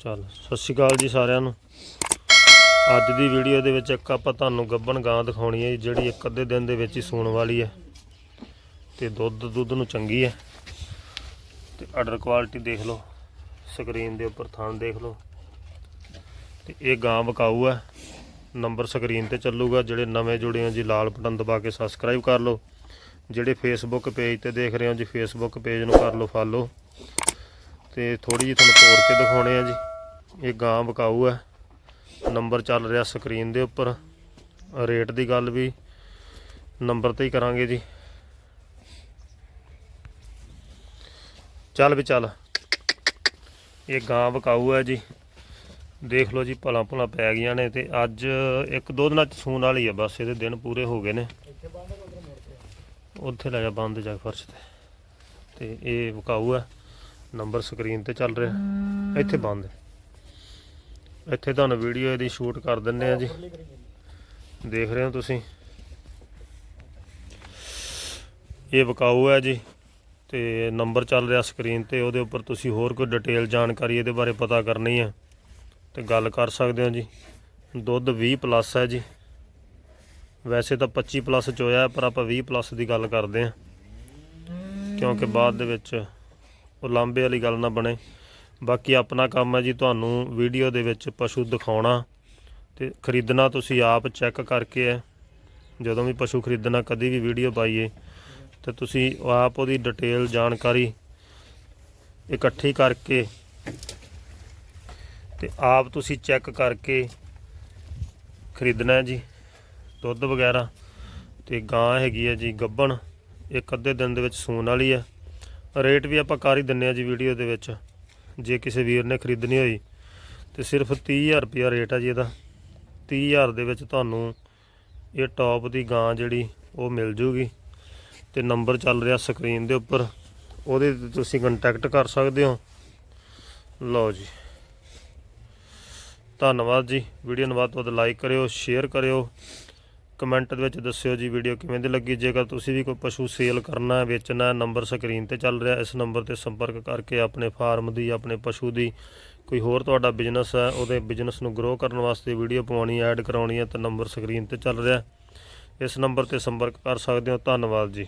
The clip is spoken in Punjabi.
ਚੱਲ ਸਤਿ ਸ਼੍ਰੀ ਅਕਾਲ ਜੀ ਸਾਰਿਆਂ ਨੂੰ। ਅੱਜ ਦੀ ਵੀਡੀਓ ਦੇ ਵਿੱਚ ਇੱਕ ਆਪਾਂ ਤੁਹਾਨੂੰ ਗੱਬਣ ਗਾਂ ਦਿਖਾਉਣੀ ਹੈ ਜੀ, ਜਿਹੜੀ ਇੱਕ ਅੱਧੇ ਦਿਨ ਦੇ ਵਿੱਚ ਹੀ ਸੂਣ ਵਾਲੀ ਹੈ। ਤੇ ਦੁੱਧ ਦੁੱਧ ਨੂੰ ਚੰਗੀ ਹੈ। ਤੇ ਆਰਡਰ ਕੁਆਲਿਟੀ ਦੇਖ ਲਓ ਸਕਰੀਨ ਦੇ ਉੱਪਰ ਥਾਂ ਦੇਖ ਲਓ। ਤੇ ਇਹ ਗਾਂ ਬਕਾਊ ਹੈ। ਨੰਬਰ ਸਕਰੀਨ ਤੇ ਚੱਲੂਗਾ ਜਿਹੜੇ ਨਵੇਂ ਜੁੜੇ ਹੋ ਜੀ ਲਾਲ ਬਟਨ ਦਬਾ ਕੇ ਸਬਸਕ੍ਰਾਈਬ ਕਰ ਲਓ। ਜਿਹੜੇ ਫੇਸਬੁੱਕ ਪੇਜ ਤੇ ਦੇਖ ਰਹੇ ਹੋ ਜੀ ਫੇਸਬੁੱਕ ਪੇਜ ਨੂੰ ਕਰ ਲਓ ਫਾਲੋ ਤੇ ਥੋੜੀ ਜਿਹੀ ਤੁਹਾਨੂੰ ਤੋੜ ਕੇ ਦਿਖਾਉਣੇ ਆ ਜੀ। ਇਹ ਗਾਂ ਬਕਾਊ ਹੈ। ਨੰਬਰ ਚੱਲ ਰਿਹਾ ਸਕਰੀਨ ਦੇ ਉੱਪਰ। ਰੇਟ ਦੀ ਗੱਲ ਵੀ ਨੰਬਰ ਤੇ ਹੀ ਕਰਾਂਗੇ ਜੀ। ਚੱਲ ਵੀ ਚੱਲ। ਇਹ ਗਾਂ ਬਕਾਊ ਹੈ ਜੀ। ਦੇਖ ਲਓ ਜੀ, ਭਲਾ ਭਲਾ ਪੈ ਗਈਆਂ ਨੇ ਤੇ ਅੱਜ ਇੱਕ ਦੋ ਦਿਨਾਂ ਚ ਸੂਣ ਵਾਲੀ ਹੈ ਬਸ, ਇਹਦੇ ਦਿਨ ਪੂਰੇ ਹੋ ਗਏ ਨੇ। ਉੱਥੇ ਲੈ ਜਾ ਬੰਦ ਜਾ ਫਰਸ਼ ਤੇ। ਤੇ ਇਹ ਬਕਾਊ ਹੈ। ਨੰਬਰ ਸਕਰੀਨ ਤੇ ਚੱਲ ਰਿਹਾ। ਇੱਥੇ ਬੰਦ। ਇੱਥੇ ਤੁਹਾਨੂੰ ਵੀਡੀਓ ਇਹਦੀ ਸ਼ੂਟ ਕਰ ਦਿੰਨੇ ਆ ਜੀ। ਦੇਖ ਰਹੇ ਹੋ ਤੁਸੀਂ। ਇਹ ਵਿਕਾਊ ਹੈ ਜੀ ਤੇ ਨੰਬਰ ਚੱਲ ਰਿਹਾ ਸਕਰੀਨ ਤੇ, ਉਹਦੇ ਉੱਪਰ ਤੁਸੀਂ ਹੋਰ ਕੋਈ ਡਿਟੇਲ ਜਾਣਕਾਰੀ ਇਹਦੇ ਬਾਰੇ ਪਤਾ ਕਰਨੀ ਹੈ ਤੇ ਗੱਲ ਕਰ ਸਕਦੇ ਹੋ ਜੀ। ਦੁੱਧ 20 ਪਲੱਸ ਹੈ ਜੀ। ਵੈਸੇ ਤਾਂ 25 ਪਲੱਸ 'ਚ ਹੋਇਆ, ਪਰ ਆਪਾਂ 20 ਪਲੱਸ ਦੀ ਗੱਲ ਕਰਦੇ ਹਾਂ। ਕਿਉਂਕਿ ਬਾਅਦ ਦੇ ਵਿੱਚ ਉਹ ਲਾਂਬੇ ਵਾਲੀ ਗੱਲ ਨਾ ਬਣੇ। ਬਾਕੀ ਆਪਣਾ ਕੰਮ ਹੈ ਜੀ ਤੁਹਾਨੂੰ ਵੀਡੀਓ ਦੇ ਵਿੱਚ ਪਸ਼ੂ ਦਿਖਾਉਣਾ ਤੇ ਖਰੀਦਣਾ ਤੁਸੀਂ ਆਪ ਚੈੱਕ ਕਰਕੇ ਹੈ। ਜਦੋਂ ਵੀ ਪਸ਼ੂ ਖਰੀਦਣਾ, ਕਦੀ ਵੀ ਵੀਡੀਓ ਪਾਈਏ, ਤੇ ਤੁਸੀਂ ਆਪ ਉਹਦੀ ਡਿਟੇਲ ਜਾਣਕਾਰੀ ਇਕੱਠੀ ਕਰਕੇ ਤੇ ਆਪ ਤੁਸੀਂ ਚੈੱਕ ਕਰਕੇ ਖਰੀਦਣਾ ਹੈ ਜੀ। ਦੁੱਧ ਵਗੈਰਾ ਤੇ ਗਾਂ ਹੈਗੀ ਹੈ ਜੀ, ਗੱਬਣ ਇੱਕ ਅੱਧੇ ਦਿਨ ਦੇ ਵਿੱਚ ਸੂਣ ਵਾਲੀ ਹੈ। ਰੇਟ ਵੀ ਆਪਾਂ ਕਰ ਹੀ ਦਿੰਨੇ ਆ ਜੀ ਵੀਡੀਓ ਦੇ ਵਿੱਚ। ਜੇ ਕਿਸੇ ਵੀਰ ਨੇ ਖਰੀਦਣੀ ਹੋਈ, ਤੇ ਸਿਰਫ 30000 ਰੁਪਿਆ ਰੇਟ ਹੈ ਜੀ ਇਹਦਾ। 30000 ਦੇ ਵਿੱਚ ਤੁਹਾਨੂੰ ਇਹ ਟੌਪ ਦੀ ਗਾਂ ਜਿਹੜੀ, ਉਹ ਮਿਲ ਜੂਗੀ। ਤੇ ਨੰਬਰ ਚੱਲ ਰਿਹਾ ਸਕਰੀਨ ਦੇ ਉੱਪਰ। ਉਹਦੇ ਤੇ ਤੁਸੀਂ ਕੰਟੈਕਟ ਕਰ ਸਕਦੇ ਹੋ। ਲਓ ਜੀ। ਧੰਨਵਾਦ ਜੀ। ਵੀਡੀਓ ਨੂੰ ਵੱਧ ਤੋਂ ਵੱਧ ਲਾਈਕ ਕਰਿਓ ਸ਼ੇਅਰ ਕਰਿਓ। ਕਮੈਂਟ ਦੇ ਵਿੱਚ ਦੱਸਿਓ ਜੀ ਵੀਡੀਓ ਕਿਵੇਂ ਦੀ ਲੱਗੀ। ਜੇਕਰ ਤੁਸੀਂ ਵੀ ਕੋਈ ਪਸ਼ੂ ਸੇਲ ਕਰਨਾ, ਵੇਚਣਾ, ਨੰਬਰ ਸਕਰੀਨ ਤੇ ਚੱਲ ਰਿਹਾ, ਇਸ ਨੰਬਰ ਤੇ ਸੰਪਰਕ ਕਰਕੇ ਆਪਣੇ ਫਾਰਮ ਦੀ, ਆਪਣੇ ਪਸ਼ੂ ਦੀ ਕੋਈ ਹੋਰ ਤੁਹਾਡਾ ਬਿਜ਼ਨਸ ਹੈ, ਉਹਦੇ ਬਿਜ਼ਨਸ ਨੂੰ ਗਰੋ ਕਰਨ ਵਾਸਤੇ ਵੀਡੀਓ ਪਵਾਉਣੀ ਐਡ ਕਰਾਉਣੀ ਹੈ, ਤਾਂ ਨੰਬਰ ਸਕਰੀਨ ਤੇ ਚੱਲ ਰਿਹਾ। ਇਸ ਨੰਬਰ ਤੇ ਸੰਪਰਕ ਕਰ ਸਕਦੇ ਹੋ। ਧੰਨਵਾਦ ਜੀ।